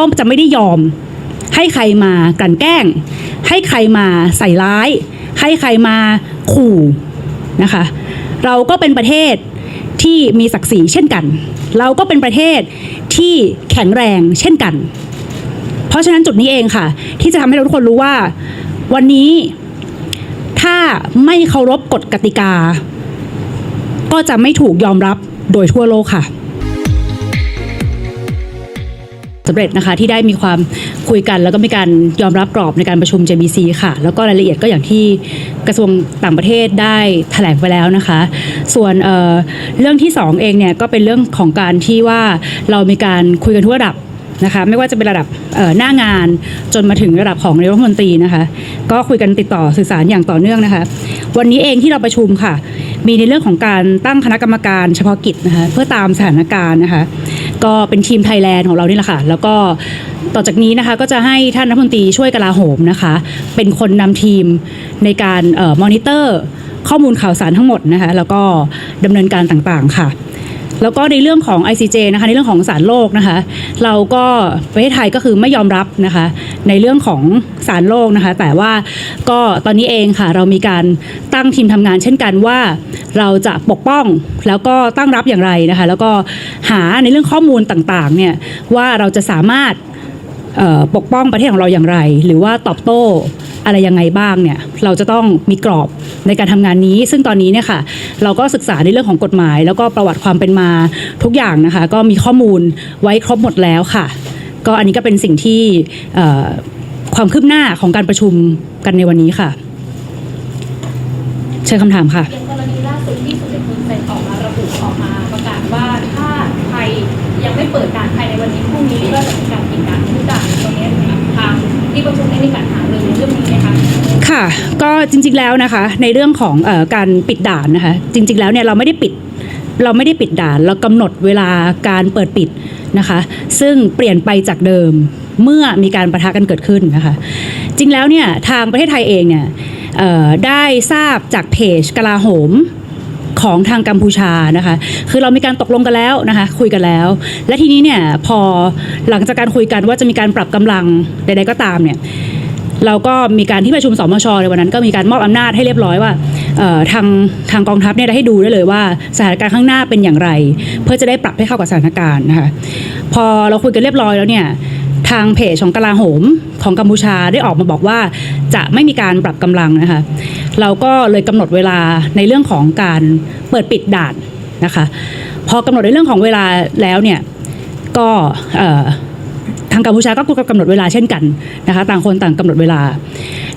ก็จะไม่ได้ยอม ให้ใครมากลั่นแกล้ง ให้ใครมาใส่ร้าย ให้ใครมาขู่นะคะ เราก็เป็นประเทศที่มีศักดิ์ศรีเช่นกัน เราก็เป็นประเทศที่แข็งแรงเช่นกัน เพราะฉะนั้นจุดนี้เองค่ะ ที่จะทำให้เราทุกคนรู้ว่า วันนี้ถ้าไม่เคารพกฎกติกา ก็จะไม่ถูกยอมรับโดยทั่วโลกค่ะ สำเร็จนะคะที่ได้มีความคุยกัน แล้วก็มีการยอมรับกรอบในการประชุม JBC ค่ะ แล้วก็รายละเอียดก็อย่างที่กระทรวงต่างประเทศได้แถลงไปแล้วนะคะ ส่วนเเรื่องที่สองเองเนี่ยก็เป็นเรื่องของการที่ว่าเรามีการคุยกันทุกระดับนะคะไม่ว่าจะเป็นระดับหน้างานจนมาถึงระดับของนายกรัฐมนตรีนะคะก็คุยกันติดต่อสื่อสารอย่างต่อเนื่องนะคะ วันนี้เองที่เราประชุมค่ะ มีในเรื่องของการตั้งคณะกรรมการเฉพาะกิจนะคะเพื่อตามสถานการณ์นะคะ ก็เป็นทีมไทยแลนด์ของเรานี่แหละค่ะ แล้วก็ต่อจากนี้นะคะก็จะให้ท่านรัฐมนตรีช่วยกลาโหมนะคะ เป็นคนนำทีมในการออมอนิเตอร์ข้อมูลข่าวสารทั้งหมดนะคะ แล้วก็ดำเนินการต่างๆค่ะ แล้วก็ในเรื่องของ ICJ นะคะในเรื่องของศาลโลกนะคะเราก็ประเทศไทยก็คือไม่ยอมรับนะคะในเรื่องของศาลโลกนะคะแต่ว่าก็ตอนนี้เองค่ะเรามีการตั้งทีมทำงาน เช่นกันว่าเราจะปกป้องแล้วก็ตั้งรับอย่างไรนะคะแล้วก็หาในเรื่องข้อมูลต่างๆเนี่ยว่าเราจะสามารถ ปกป้องประเทศของเราอย่างไร หรือว่าตอบโต้อะไรยังไงบ้างเนี่ยเราจะต้องมีกรอบในการทำงานนี้ ซึ่งตอนนี้เนี่ยค่ะเราก็ศึกษาในเรื่องของกฎหมาย แล้วก็ประวัติความเป็นมาทุกอย่างนะคะ ก็มีข้อมูลไว้ครบหมดแล้วค่ะ ก็อันนี้ก็เป็นสิ่งที่ความคืบหน้าของการประชุมกันในวันนี้ค่ะ เชิญคำถามค่ะอย่างกรณีล่าสุดที่สมเด็จคุณเซนออกมาระบุออกมาประกาศว่าถ้าไทยยังไม่เปิดด่านภายในวันนี้พรุ่งนี้ก็จะมีการปิดการ ระชุมได้มีการหารือในเรื่องนี้ไหมคะค่ะ ก็จริงๆแล้วนะคะ ในเรื่องของออการปิดด่านนะคะ จริง ๆแล้วเนี่ยเราไม่ได้ปิดเราไม่ได้ปิดด่าน เรากำหนดเวลาการเปิดปิดนะคะ ซึ่งเปลี่ยนไปจากเดิมเมื่อมีการประทะกันเกิดขึ้นนะคะ จริงแล้วเนี่ยทางประเทศไทยเองเนี่ยได้ทราบจากเพจกลาโหม ของทางกัมพูชานะคะ คือเรามีการตกลงกันแล้วนะคะ คุยกันแล้ว และทีนี้เนี่ยพอหลังจากการคุยกันว่าจะมีการปรับกำลังใดๆก็ตามเนี่ยเราก็มีการที่ประชุมสมชในวันนั้นก็มีการมอบอำนาจให้เรียบร้อยว่าทางทางกองทัพเนี่ยได้ให้ดูได้เลยว่าสถานการณ์ข้างหน้าเป็นอย่างไร เพื่อจะได้ปรับให้เข้ากับสถานการณ์นะคะพอเราคุยกันเรียบร้อยแล้วเนี่ย ทางเพจของกลาโหมของกัมพูชาได้ออกมาบอกว่าจะไม่มีการปรับกำลังนะคะเราก็เลยกำหนดเวลาในเรื่องของการเปิดปิดด่านนะคะพอกำหนดในเรื่องของเวลาแล้วเนี่ยก็ทางกัมพูชาก็กำหนดเวลาเช่นกันนะคะต่างคนต่างกำหนดเวลา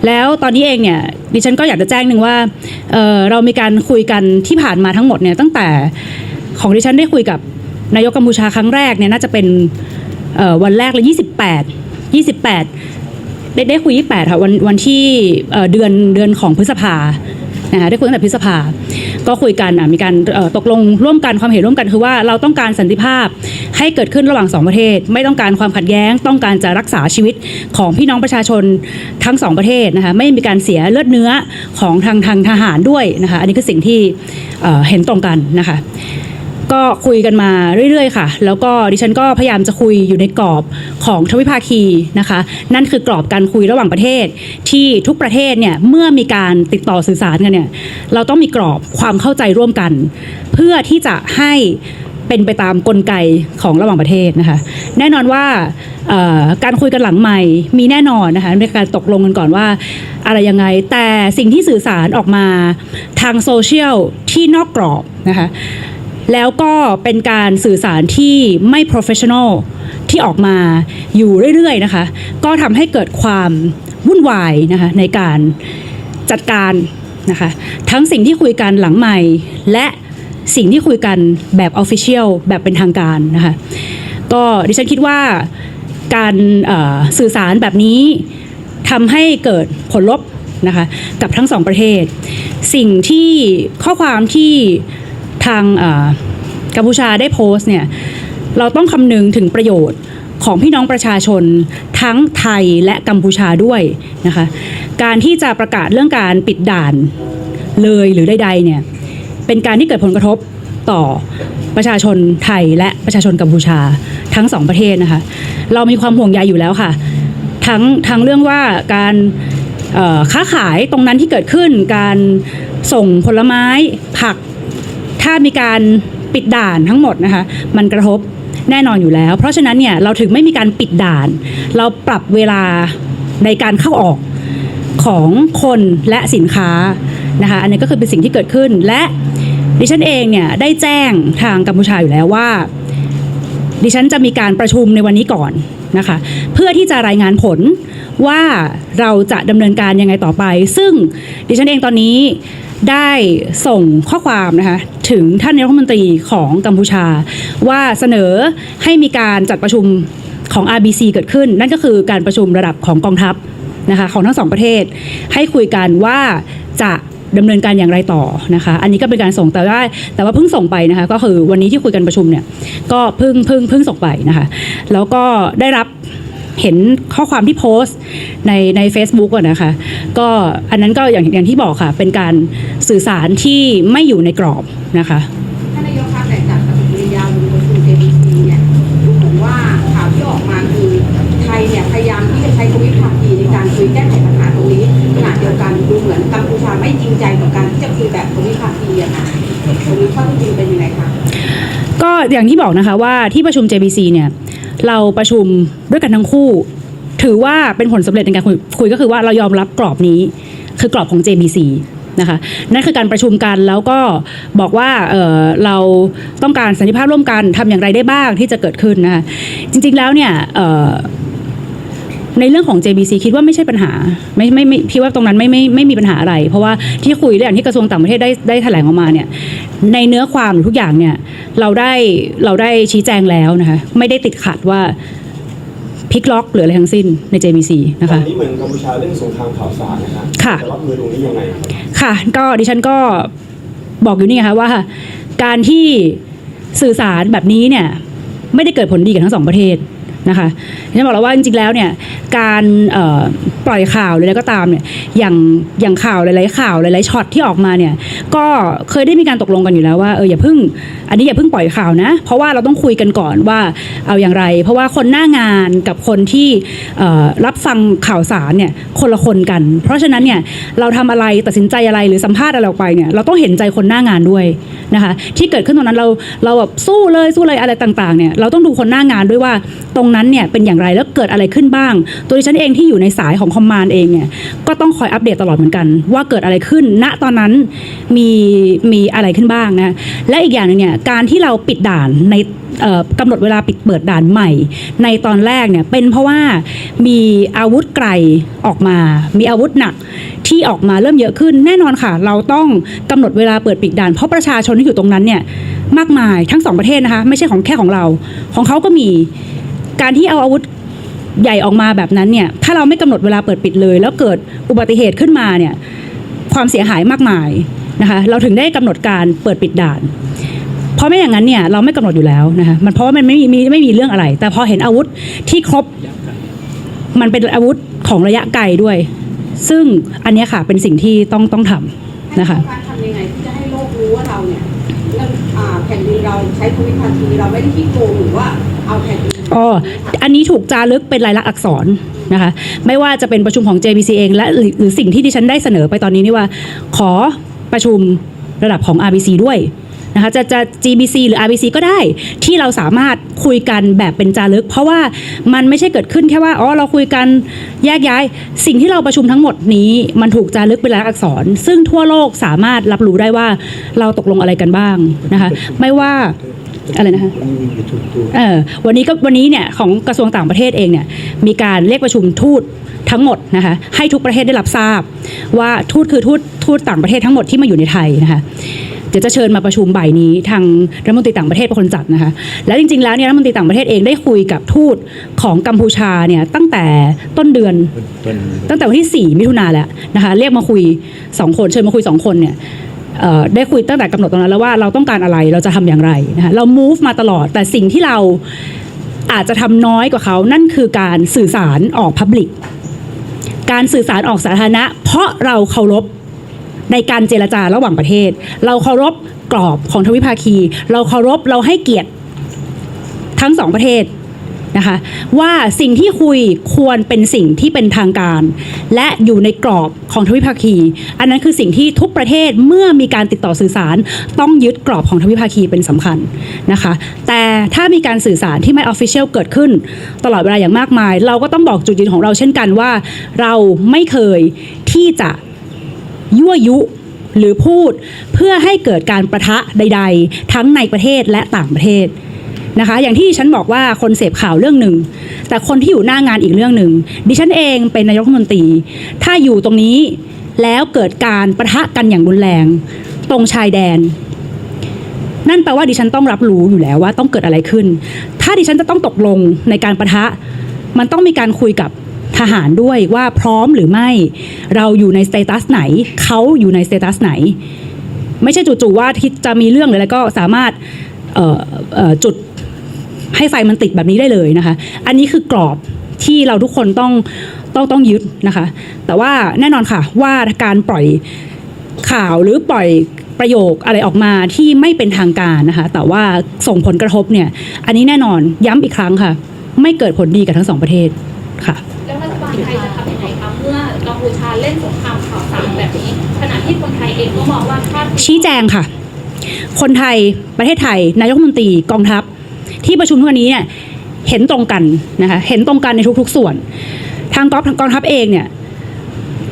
แล้วตอนนี้เองเนี่ยดิฉันก็อยากจะแจ้งหนึ่งว่าเเรามีการคุยกันที่ผ่านมาทั้งหมดเนี่ยตั้งแต่ของดิฉันได้คุยกับนายกกัมพูชาครั้งแรกเนี่ยน่าจะเป็น วันแรกเลย28 28 ได้ได้คุย 28 ค่ะ วันวันที่เดือนเดือนของพฤษภานะคะได้คุยตั้งแต่พฤษภา ก็คุยกันอะมีการตกลงร่วมกันความเห็นร่วมกันคือว่าเราต้องการสันติภาพให้เกิดขึ้นระหว่างสองประเทศ ไม่ต้องการความขัดแย้ง ต้องการจะรักษาชีวิตของพี่น้องประชาชนทั้งสองประเทศนะคะไม่มีการเสียเลือดเนื้อของทางทางทหารด้วยนะคะอันนี้คือสิ่งที่เห็นตรงกันนะคะ ก็คุยกันมาเรื่อยๆ ค่ะ แล้วก็ดิฉันก็พยายามจะคุยอยู่ในกรอบของทวิภาคีนะคะ นั่นคือกรอบการคุยระหว่างประเทศ ที่ทุกประเทศเนี่ยเมื่อมีการติดต่อสื่อสารกันเนี่ยเราต้องมีกรอบความเข้าใจร่วมกัน เพื่อที่จะให้เป็นไปตามกลไกของระหว่างประเทศนะคะ แน่นอนว่าการคุยกันหลังใหม่มีแน่นอนนะคะในการตกลงกันก่อนว่าอะไรยังไง แต่สิ่งที่สื่อสารออกมาทางโซเชียลที่นอกกรอบนะคะ แล้วก็เป็นการสื่อสารที่ไม่ professional ที่ออกมาอยู่เรื่อยๆนะคะ ก็ทำให้เกิดความวุ่นวายนะคะในการจัดการนะคะทั้งสิ่งที่คุยกันหลังใหม่ และสิ่งที่คุยกันแบบ official แบบเป็นทางการนะคะก็ดิฉันคิดว่าการสื่อสารแบบนี้ทำให้เกิดผลลบนะคะกับทั้งสองประเทศ สิ่งที่ข้อความที่ ทางกัมพูชาได้โพสต์เนี่ยเราต้องคำนึงถึงประโยชน์ของพี่น้องประชาชนทั้งไทยและกัมพูชาด้วยนะคะการที่จะประกาศเรื่องการปิดด่านเลยหรือใดๆเนี่ยเป็นการที่เกิดผลกระทบต่อประชาชนไทยและประชาชนกัมพูชาทั้งสองประเทศนะคะเรามีความห่วงใยอยู่แล้วค่ะ ทั้งทั้งเรื่องว่าการค้าขายตรงนั้นที่เกิดขึ้นการส่งผลไม้ผัก ถ้ามีการปิดด่านทั้งหมดนะคะ มันกระทบแน่นอนอยู่แล้ว เพราะฉะนั้นเนี่ยเราถึงไม่มีการปิดด่าน เราปรับเวลาในการเข้าออกของคนและสินค้านะคะ อันนี้ก็คือเป็นสิ่งที่เกิดขึ้นและดิฉันเองเนี่ยได้แจ้งทางกัมพูชาอยู่แล้วว่า ดิฉันจะมีการประชุมในวันนี้ก่อนนะคะ เพื่อที่จะรายงานผลว่าเราจะดำเนินการยังไงต่อไป ซึ่งดิฉันเองตอนนี้ ได้ส่งข้อความนะคะถึงท่านนายกรัฐมนตรีของกัมพูชา ว่าเสนอให้มีการจัดประชุมของ RBC เกิดขึ้น นั่นก็คือการประชุมระดับของกองทัพนะคะของทั้งสองประเทศ ให้คุยกันว่าจะดำเนินการอย่างไรต่อนะคะ อันนี้ก็เป็นการส่งแต่ว่าแต่ว่าเพิ่งส่งไปนะคะ ก็คือวันนี้ที่คุยกันประชุมเนี่ย ก็เพิ่งเพิ่งเพิ่งส่งไปนะคะ แล้วก็ได้รับ เห็นข้อความที่โพสต์ในใน Facebook อะนะคะ ก็อันนั้นก็อย่างอย่างที่บอกค่ะ เป็นการสื่อสารที่ไม่อยู่ในกรอบนะคะท่านนายกคะแต่จากปฏิกิริยาบนประชุม JBC เนี่ยดูเหมือนว่าข่าวที่ออกมาคือไทยเนี่ยพยายามที่จะใช้ทวิภาคีในการคุยแก้ไขปัญหาตรงนี้ขณะเดียวกันดูเหมือนกัมพูชาไม่จริงใจกับการที่จะคุยแบบทวิภาคีอะค่ะตรงนี้ข้อเท็จจริงเป็นยังไงคะก็อย่างที่บอกนะคะว่าที่ประชุม JBC เนี่ย เราประชุมด้วยกันทั้งคู่ ถือว่าเป็นผลสำเร็จในการคุยคุยก็คือว่าเรายอมรับกรอบนี้ คือกรอบของ JBC นะคะนั่นคือการประชุมกันแล้วก็บอกว่าเเราต้องการสันติภาพร่วมกันทำอย่างไรได้บ้างที่จะเกิดขึ้นนะคะจริงๆแล้วเนี่ย ในเรื่องของ JBC คิดว่าไม่ใช่ปัญหาไม่ไม่ไม่พี่ว่าตรงนั้นไม่ไม่ไม่มีปัญหาอะไร เพราะว่าที่คุยเรื่องที่กระทรวงต่างประเทศได้ได้แถลงออกมาเนี่ยในเนื้อความหรือทุกอย่างเนี่ยเราได้เราได้ชี้แจงแล้วนะคะไม่ได้ติดขัดว่าพลิกล็อกหรืออะไรทั้งสิ้นใน JBC นะตอคะนนี้เหมือนกัมพูชาเล่นสงครามข่าวสารนะฮะค่ะจะรับมือตรงนี้ยังไงครับค่ะ ก็ดิฉันก็บอกอยู่นี่ไงคะว่า การที่สื่อสารแบบนี้เนี่ยไม่ได้เกิดผลดีกับทั้งสองประเทศ นะคะฉันบอกแล้วว่าจริงๆแล้วเนี่ยการปล่อยข่าวหรืออะไรก็ตามเนี่ยอย่างอย่างข่าวหลายๆข่าวหลายๆช็อตที่ออกมาเนี่ยก็เคยได้มีการตกลงกันอยู่แล้วว่าเอออย่าเพิ่ง อันนี้อย่าเพิ่งปล่อยข่าวนะ เพราะว่าเราต้องคุยกันก่อนว่าเอาอย่างไร เพราะว่าคนหน้างานกับคนที่รับฟังข่าวสารเนี่ยคนละคนกัน เพราะฉะนั้นเนี่ยเราทำอะไรตัดสินใจอะไรหรือสัมภาษณ์อะไรออกไปเนี่ยเราต้องเห็นใจคนหน้างานด้วยนะคะที่เกิดขึ้นตรงนั้นเราเราแบบสู้เลยสู้เลยอะไรต่างๆเนี่ยเราต้องดูคนหน้างานด้วยว่าตรงนั้นเนี่ยเป็นอย่างไรแล้วเกิดอะไรขึ้นบ้าง ตัวดิฉันเองที่อยู่ในสายของคอมมานด์เองเนี่ยก็ต้องคอยอัปเดตตลอดเหมือนกัน ว่าเกิดอะไรขึ้น ณตอนนั้นมีมีอะไรขึ้นบ้างนะและอีกอย่างหนึงเนี่ยการที่เราปิดด่านในกำหนดเวลาปิดเปิดด่านใหม่ ในตอนแรกเนี่ยเป็นเพราะว่ามีอาวุธไกลออกมา มีอาวุธหนักที่ออกมาเริ่มเยอะขึ้น แน่นอนค่ะ เราต้องกำหนดเวลาเปิดปิดด่าน เพราะประชาชนที่อยู่ตรงนั้นเนี่ยมากมายทั้งสองประเทศนะคะ ไม่ใช่ของแค่ของเรา ของเขาก็มี การที่เอาอาวุธใหญ่ออกมาแบบนั้นเนี่ย ถ้าเราไม่กำหนดเวลาเปิดปิดเลย แล้วเกิดอุบัติเหตุขึ้นมาเนี่ย ความเสียหายมากมายนะคะ เราถึงได้กำหนดการเปิดปิดด่าน เพราะไม่อย่างนั้นเนี่ยเราไม่กำหนดอยู่แล้วนะคะ มันเพราะว่ามันไม่มีไม่มีเรื่องอะไร แต่พอเห็นอาวุธที่ครบ มันเป็นอาวุธของระยะไกลด้วย ซึ่งอันนี้ค่ะเป็นสิ่งที่ต้องต้องทำนะคะการทำยังไงที่จะให้โลกรู้ว่าเราเนี่ยแผ่นดินเราใช้ทวิภาคีเราไม่ได้ขี้โกงหรือว่า เอาแผ่นดินอ๋อ อันนี้ถูกจารึกเป็นลายลักษณ์อักษรนะคะ ไม่ว่าจะเป็นประชุมของ JBC เองและหรือหรือสิ่งที่ดิฉันได้เสนอไปตอนนี้นี่ว่า ขอประชุมระดับของ RBC ด้วยนะคะจะจะ GBC หรือ RBC ก็ได้ที่เราสามารถคุยกันแบบเป็นจารึก เพราะว่ามันไม่ใช่เกิดขึ้นแค่ว่าอ๋อเราคุยกันแยกย้าย สิ่งที่เราประชุมทั้งหมดนี้ มันถูกจารึกเป็นลายลักษณ์อักษร ซึ่งทั่วโลกสามารถรับรู้ได้ว่าเราตกลงอะไรกันบ้างนะคะไม่ว่า อะไรนะคะเออวันนี้ก็วันนี้เนี่ยของกระทรวงต่างประเทศเองเนี่ยมีการเรียกประชุมทูตทั้งหมดนะคะให้ทุกประเทศได้รับทราบ ว่าทูตคือทูตทูตต่างประเทศทั้งหมดที่มาอยู่ในไทยนะคะเดี๋ยวจะเชิญมาประชุมบ่ายนี้ทางรัฐมนตรีต่างประเทศเป็นคนจัดนะคะ แล้วจริงๆแล้วเนี่ยรัฐมนตรีต่างประเทศเองได้คุยกับทูตของกัมพูชาเนี่ยตั้งแต่ต้นเดือน ตั้งแต่วันที่ 4 มิถุนาแล้วนะคะเรียกมาคุย 2 คนเชิญมาคุย 2 คนเนี่ยเอ่อ ได้คุยตั้งแต่กำหนดตรงนั้นแล้วว่าเราต้องการอะไรเราจะทำอย่างไรนะคะเรา move มาตลอดแต่สิ่งที่เราอาจจะทำน้อยกว่าเขานั่นคือการสื่อสารออก Public การสื่อสารออกสาธารณะ เพราะเราเคารพในการเจรจาระหว่างประเทศ เราเคารพกรอบของทวิภาคี เราเคารพเราให้เกียรติทั้งสองประเทศ นะคะว่าสิ่งที่คุยควรเป็นสิ่งที่เป็นทางการ และอยู่ในกรอบของทวิภาคี อันนั้นคือสิ่งที่ทุกประเทศเมื่อมีการติดต่อสื่อสาร ต้องยึดกรอบของทวิภาคีเป็นสำคัญนะคะแต่ถ้ามีการสื่อสารที่ไม่ออฟฟิเชียลเกิดขึ้น ตลอดเวลาอย่างมากมาย เราก็ต้องบอกจุดยืนของเราเช่นกันว่า เราไม่เคยที่จะยั่วยุหรือพูดเพื่อให้เกิดการประทะใด ๆ ทั้งในประเทศและต่างประเทศ นะคะ อย่างที่ฉันบอกว่าคนเสพข่าวเรื่องหนึ่ง แต่คนที่อยู่หน้างานอีกเรื่องหนึ่ง ดิฉันเองเป็นนายกรัฐมนตรี ถ้าอยู่ตรงนี้แล้วเกิดการประทะกันอย่างรุนแรง ตรงชายแดน นั่นแปลว่าดิฉันต้องรับรู้อยู่แล้วว่าต้องเกิดอะไรขึ้น ถ้าดิฉันจะต้องตกลงในการประทะ มันต้องมีการคุยกับทหารด้วยว่าพร้อมหรือไม่ เราอยู่ในสเตตัสไหน เขาอยู่ในสเตตัสไหน ไม่ใช่จู่ๆว่าที่จะมีเรื่องอะไรก็สามารถจุด ให้ไฟมันติดแบบนี้ได้เลยนะคะ อันนี้คือกรอบที่เราทุกคนต้องต้องต้องยึดนะคะ แต่ว่าแน่นอนค่ะว่าการปล่อยข่าวหรือปล่อยประโยคอะไรออกมาที่ไม่เป็นทางการนะคะ แต่ว่าส่งผลกระทบเนี่ย อันนี้แน่นอนย้ำอีกครั้งค่ะ ไม่เกิดผลดีกับทั้งสองประเทศค่ะ แล้วรัฐบาลไทยจะทำยังไงคะเมื่อกัมพูชาเล่นสงครามข่าวสารแบบนี้ขณะที่คนไทยเองก็มองว่าถ้าชี้แจงค่ะ คนไทยประเทศไทย นายกรัฐมนตรีกองทัพ ที่ประชุมทุกวันนี้เนี่ยเห็นตรงกันนะคะเห็นตรงกันในทุกๆ ส่วน ทางกองกองทัพเองเนี่ย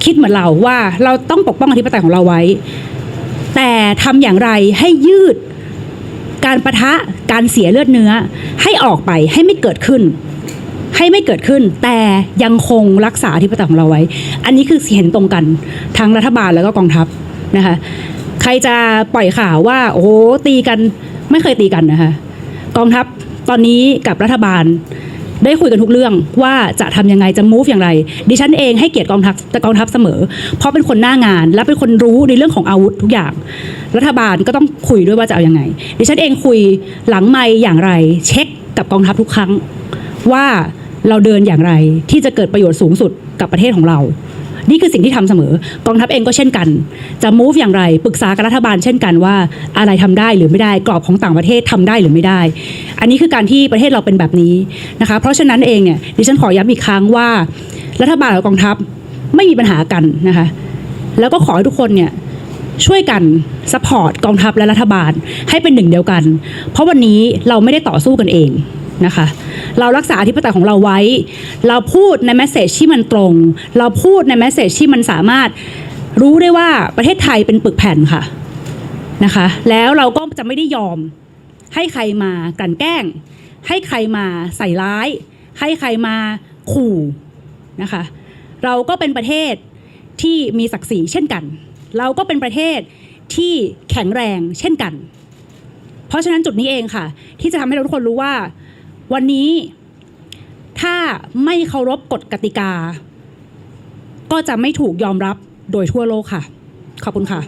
คิดเหมือนเราว่าเราต้องปกป้องอธิปไตยของเราไว้ แต่ทำอย่างไรให้ยืดการประทะการเสียเลือดเนื้อ ให้ออกไปให้ไม่เกิดขึ้น ให้ไม่เกิดขึ้น แต่ยังคงรักษาอธิปไตยของเราไว้ อันนี้คือเห็นตรงกันทั้งรัฐบาลแล้วก็กองทัพนะคะ ใครจะปล่อยข่าวว่า โอ้ตีกันไม่เคยตีกันนะคะ กองทัพตอนนี้กับรัฐบาล ได้คุยกันทุกเรื่องว่าจะทำยังไงจะ move อย่างไร ดิฉันเองให้เกียรติกองทัพแต่กองทัพเสมอ เพราะเป็นคนหน้างาน และเป็นคนรู้ในเรื่องของอาวุธทุกอย่าง รัฐบาลก็ต้องคุยด้วยว่าจะเอายังไง ดิฉันเองคุยหลังไม่อย่างไร เช็คกับกองทัพทุกครั้งว่าเราเดินอย่างไรที่จะเกิดประโยชน์สูงสุดกับประเทศของเรา นี่คือสิ่งที่ทำเสมอกองทัพเองก็เช่นกัน จะ move อย่างไรปรึกษากับรัฐบาลเช่นกันว่าอะไรทำได้หรือไม่ได้กรอบของต่างประเทศทำได้หรือไม่ได้ อันนี้คือการที่ประเทศเราเป็นแบบนี้นะคะเพราะฉะนั้นเองเนี่ยดิฉันขอย้ำอีกครั้งว่า รัฐบาลกับกองทัพไม่มีปัญหากันนะคะแล้วก็ขอให้ทุกคนเนี่ยช่วยกันสปอร์ตกองทัพและรัฐบาลให้เป็นหนึ่งเดียวกัน เพราะวันนี้เราไม่ได้ต่อสู้กันเองนะคะ เรารักษาอธิปไตยของเราไว้ เราพูดในแมสเซจที่มันตรง เราพูดในแมสเซจที่มันสามารถรู้ได้ว่าประเทศไทยเป็นปึกแผ่นค่ะนะคะ แล้วเราก็จะไม่ได้ยอมให้ใครมากลั่นแกล้ง ให้ใครมาใส่ร้าย ให้ใครมาขู่นะคะ เราก็เป็นประเทศที่มีศักดิ์ศรีเช่นกัน เราก็เป็นประเทศที่แข็งแรงเช่นกัน เพราะฉะนั้นจุดนี้เองค่ะ ที่จะทำให้เราทุกคนรู้ว่า วันนี้ถ้าไม่เคารพกฎกติกา ก็จะไม่ถูกยอมรับโดยทั่วโลกค่ะ ขอบคุณค่ะ